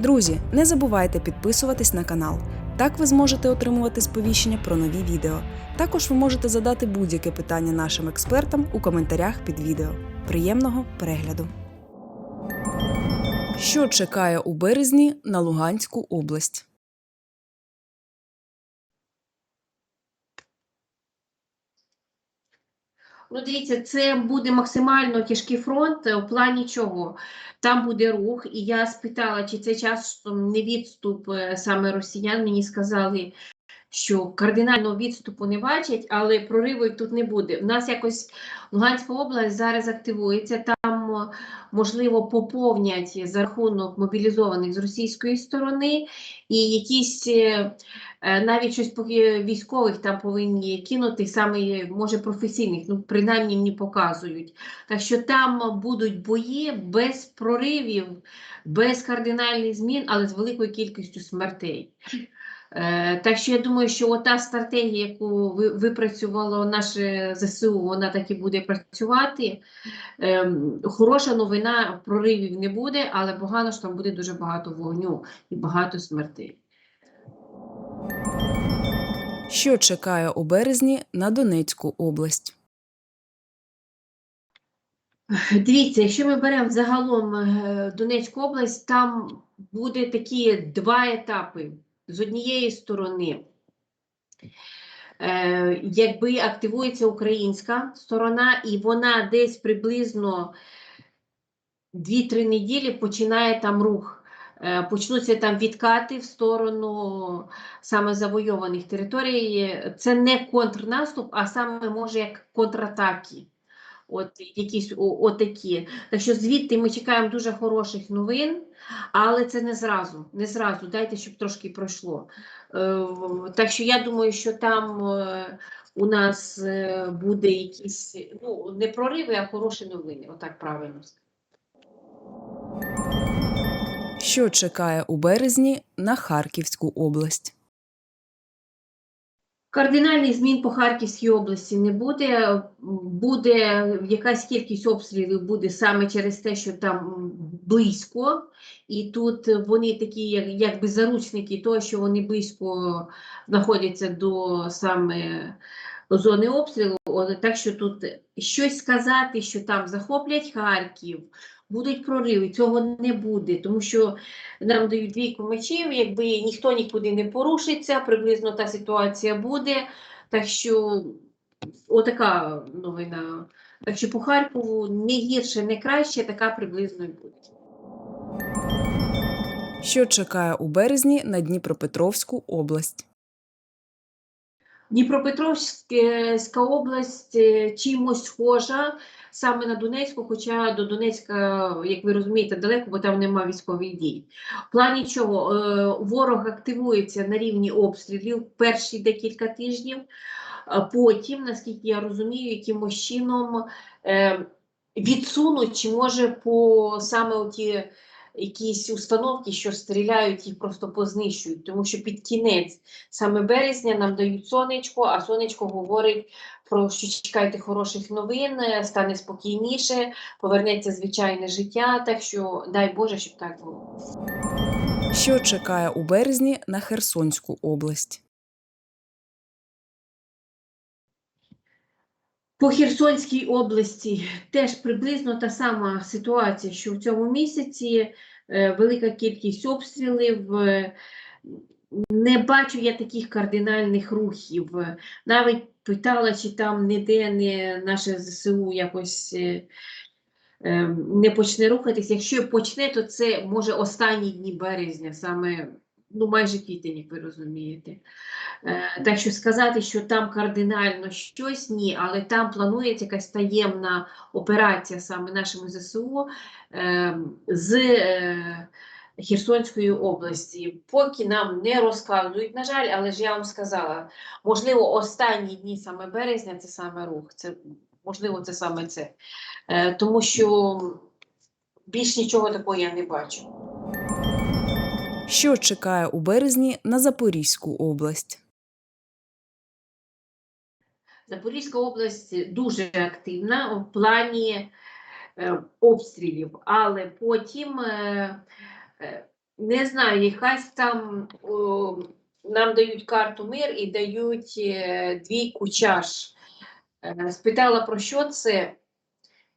Друзі, не забувайте підписуватись на канал. Так ви зможете отримувати сповіщення про нові відео. Також ви можете задати будь-яке питання нашим експертам у коментарях під відео. Приємного перегляду! Що чекає у березні на Луганську область? Ну, дивіться, це буде максимально тяжкий фронт е, в плані чого. Там буде рух, і я спитала, чи це часом не відступ е, саме росіян. Мені сказали, що кардинального відступу не бачать, але прориву тут не буде. У нас якось Луганська область зараз активується. Там е, можливо поповнять за рахунок мобілізованих з російської сторони, і якісь е, е, навіть щось поки військових там повинні кинути, саме може професійних, ну принаймні мені показують. Так що там будуть бої без проривів, без кардинальних змін, але з великою кількістю смертей. Е, Так що я думаю, що ота стратегія, яку ви- випрацювало наше ЗСУ, вона так і буде працювати. Ем, Хороша новина, проривів не буде, але погано що там буде дуже багато вогню і багато смертей. Що чекає у березні на Донецьку область? Дивіться, якщо ми беремо загалом е, Донецьку область, там буде такі два етапи. З однієї сторони, е, якби активується українська сторона, і вона десь приблизно 2-3 неділі починає там рух. Е, Почнуться там відкати в сторону саме завойованих територій. Це не контрнаступ, а саме може як контратаки. От якісь отакі. Так що звідти ми чекаємо дуже хороших новин, але це не зразу. Не зразу. Дайте, щоб трошки пройшло. Е, Так що я думаю, що там е, у нас е, буде якісь ну, не прориви, а хороші новини. Отак правильно. Що чекає у березні на Харківську область? Кардинальних змін по Харківській області не буде. Буде якась кількість обстрілів буде саме через те, що там близько, і тут вони такі, як, якби заручники того, що вони близько знаходяться до саме зони обстрілу. Так що тут щось сказати, що там захоплять Харків, будуть прориви, цього не буде, тому що нам дають двійку мечів, якби ніхто нікуди не порушиться, приблизно та ситуація буде. Так що отака новина. Так що по Харкову не гірше, не краще, така приблизно і буде. Що чекає у березні на Дніпропетровську область? Дніпропетровська область е, чимось схожа саме на Донецьку, хоча до Донецька, як ви розумієте, далеко, бо там нема військових дій. В плані чого Е, ворог активується на рівні обстрілів перші декілька тижнів, потім, наскільки я розумію, якимось чином е, відсунуть, чи може по саме оті якісь установки, що стріляють, їх просто познищують, тому що під кінець саме березня нам дають сонечко, а сонечко говорить про що чекайте хороших новин, е, стане спокійніше, повернеться звичайне життя. Так що дай Боже, щоб так було. Що чекає у березні на Херсонську область? По Херсонській області теж приблизно та сама ситуація, що в цьому місяці е, велика кількість обстрілів. е, Не бачу я таких кардинальних рухів. Навіть питала, чи там ніде не наше ЗСУ якось е, не почне рухатись. Якщо почне, то це може останні дні березня, саме ну майже квітень, як ви розумієте. Е, Так що сказати, що там кардинально щось ні, але там планується якась таємна операція саме нашими ЗСУ е, з е, Херсонської області. Поки нам не розказують, на жаль, але ж я вам сказала, можливо, останні дні саме березня це саме рух. Це можливо, це саме це. Е, Тому що більш нічого такого я не бачу. Що чекає у березні на Запорізьку область? Запорізька область дуже активна в плані е, обстрілів, але потім е, е, Не знаю, якась там нам дають карту мир і дають двійку чаш. Спитала про що це.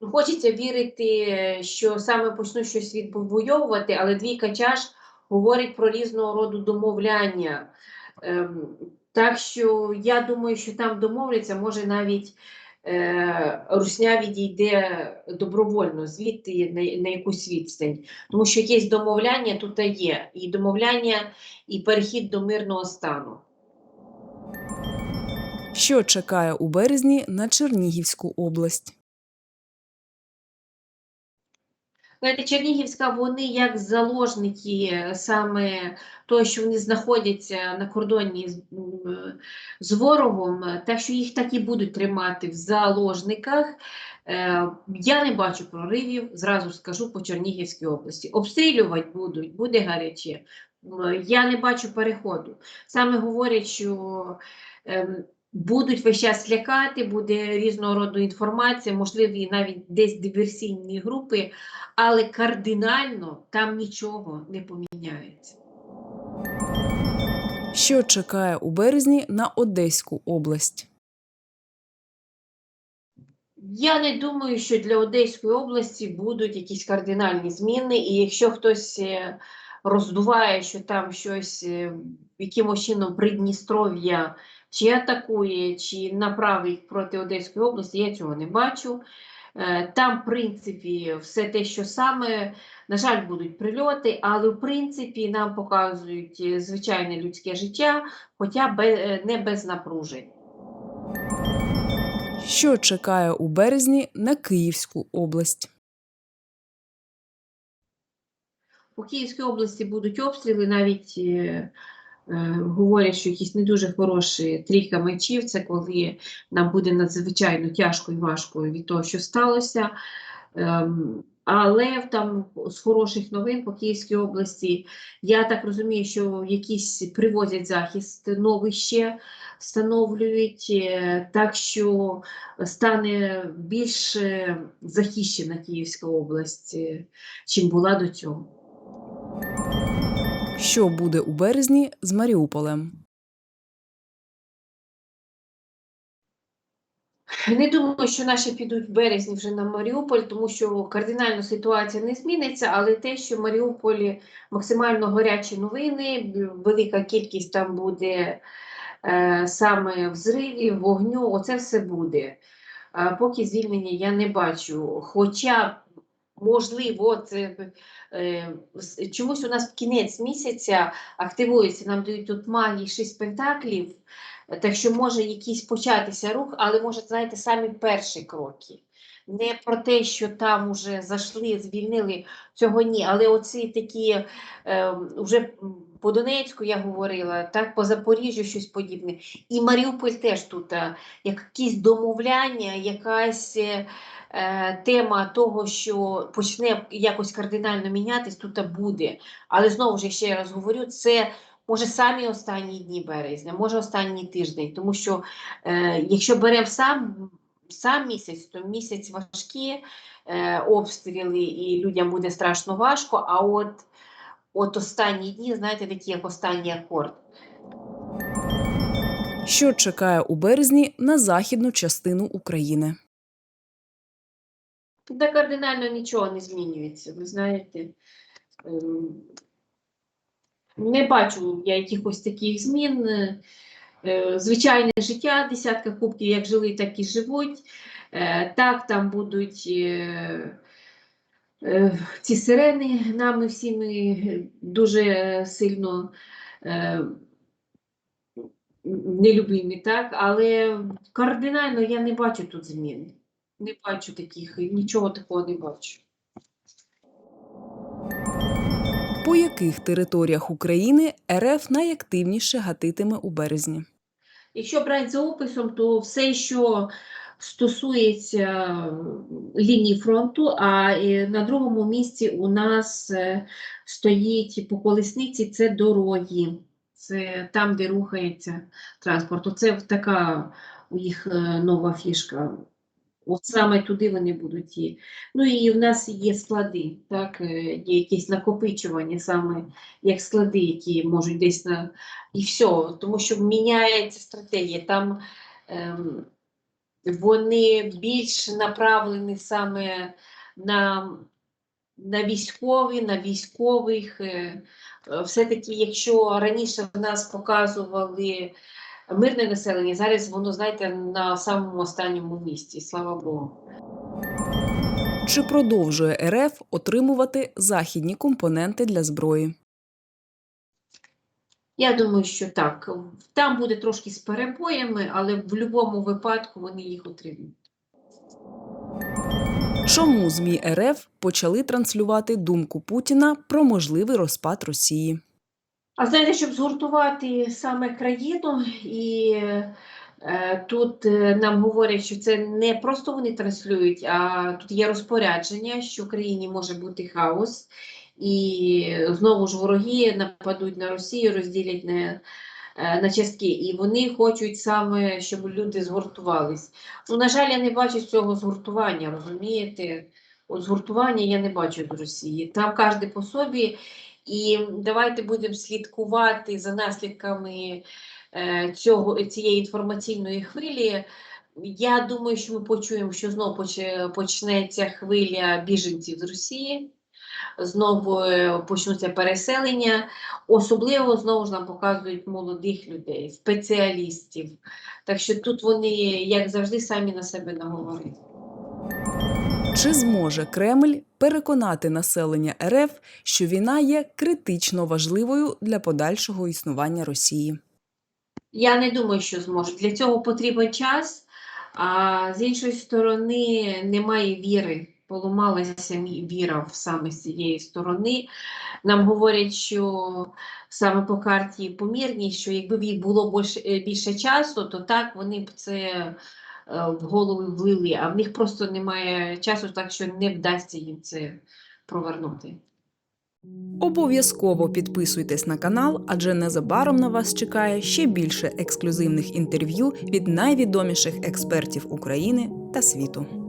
Ну, Хочеться вірити, що саме почну щось відвоювати, але двійка чаш говорить про різного роду домовляння. Ем, так що я думаю, що там домовляться, може навіть е, Русня відійде добровольно звідти на, якусь відстань. Тому що якесь домовляння тут є. І домовляння, і перехід до мирного стану. Що чекає у березні на Чернігівську область? Знаєте, Чернігівська, вони як заложники е, саме того, що вони знаходяться на кордоні з, з ворогом, е, так що їх так і будуть тримати в заложниках. Е, Я не бачу проривів, зразу скажу по Чернігівській області. Обстрілювати будуть, буде гаряче. Я не бачу переходу. Саме говорять, що ем, будуть весь час лякати, буде різного роду інформація, можливі навіть десь диверсійні групи, але кардинально там нічого не поміняється. Що чекає у березні на Одеську область? Я не думаю, що для Одеської області будуть якісь кардинальні зміни, і якщо хтось е, роздуває, що там щось е, якимось чином Придністров'я чи атакує, чи направить проти Одеської області, я цього не бачу. Е, Там, в принципі, все те, що саме, на жаль, будуть прильоти, але в принципі нам показують е, звичайне людське життя, хоча не без напружень. Що чекає у березні на Київську область? По Київській області будуть обстріли, навіть е, е, говорять, що якісь не дуже хороші трійка мечів, це коли нам буде надзвичайно тяжко і важко від того, що сталося. Ем, але там з хороших новин по Київській області, я так розумію, що якісь привозять захист новий ще встановлюють, е, так що стане більш е, захищена Київська область, е, чим була до цього. Що буде у березні з Маріуполем? Не думаю, що наші підуть в березні вже на Маріуполь, тому що кардинально ситуація не зміниться, але те, що в Маріуполі максимально гарячі новини, велика кількість там буде е, саме взривів, вогню, оце все буде. Поки звільнення я не бачу. Хоча, можливо, це е, чомусь у нас в кінець місяця активується, нам дають тут магії шість пентаклів. Так що може якийсь початися рух, але може, знаєте, самі перші кроки. Не про те, що там уже зайшли, звільнили цього ні, але оці такі е, вже по Донецьку я говорила, так по Запоріжжю щось подібне. І Маріуполь теж тут якісь домовляння, якась е, тема того, що почне якось кардинально мінятись, тут буде. Але знову ж ще раз говорю, це може самі останні дні березня, може останній тиждень, тому що е, якщо беремо сам, сам місяць, то місяць важкі е, обстріли і людям буде страшно важко, а от, от останні дні, знаєте, такі як останній акорд. Що чекає у березні на західну частину України? Та кардинально нічого не змінюється, ви знаєте. Ем, Не бачу я якихось таких змін. Е, Звичайне життя, десятка кубків, як жили, так і живуть. Е, Так, там будуть е, ці сирени нами всіми дуже сильно нелюбимі, так? Але кардинально я не бачу тут змін. Не бачу таких, нічого такого не бачу. По яких територіях України РФ найактивніше гатитиме у березні? Якщо брати за описом, то все, що стосується лінії фронту, а е, на другому місці у нас е, стоїть по колесниці це дороги. Це там, де рухається транспорт. Це така у їх е, нова фішка. От саме туди вони будуть і. Ну і в нас є склади, так, е, є якісь накопичування, саме як склади, які можуть десь на і все, тому що міняється стратегія. Там ем, вони більш направлені саме на, на військові, на військових. е, е, Все-таки, якщо раніше в нас показували мирне населення, зараз воно, знаєте, на самому останньому місці, слава Богу. Чи продовжує РФ отримувати західні компоненти для зброї? Я думаю, що так. Там буде трошки з перебоями, але в будь-якому випадку вони їх отримують. Чому ЗМІ РФ почали транслювати думку Путіна про можливий розпад Росії? А знаєте, щоб згуртувати саме країну, і е, тут е, нам говорять, що це не просто вони транслюють, а тут є розпорядження, що в країні може бути хаос, і знову ж вороги нападуть на Росію, розділять на, е, на частки, і вони хочуть саме, щоб люди згуртувались. Ну, на жаль, я не бачу цього згуртування, розумієте? От згуртування я не бачу з Росії. Там кожен по собі. І давайте будемо слідкувати за наслідками е, цього, цієї інформаційної хвилі. Я думаю, що ми почуємо, що знову почнеться хвиля біженців з Росії, знову е, почнуться переселення. Особливо знову ж нам показують молодих людей, спеціалістів. Так що тут вони, як завжди, самі на себе наговорять. Чи зможе Кремль переконати населення РФ, що війна є критично важливою для подальшого існування Росії? Я не думаю, що зможуть. Для цього потрібен час, а з іншої сторони, немає віри. Поламалася віра в саме з цієї сторони. Нам говорять, що саме по карті помірність, що якби їх було більше, е, більше часу, то так вони б це в голови влили, а в них просто немає часу, так що не вдасться їм це провернути. Обов'язково підписуйтесь на канал, адже незабаром на вас чекає ще більше ексклюзивних інтерв'ю від найвідоміших експертів України та світу.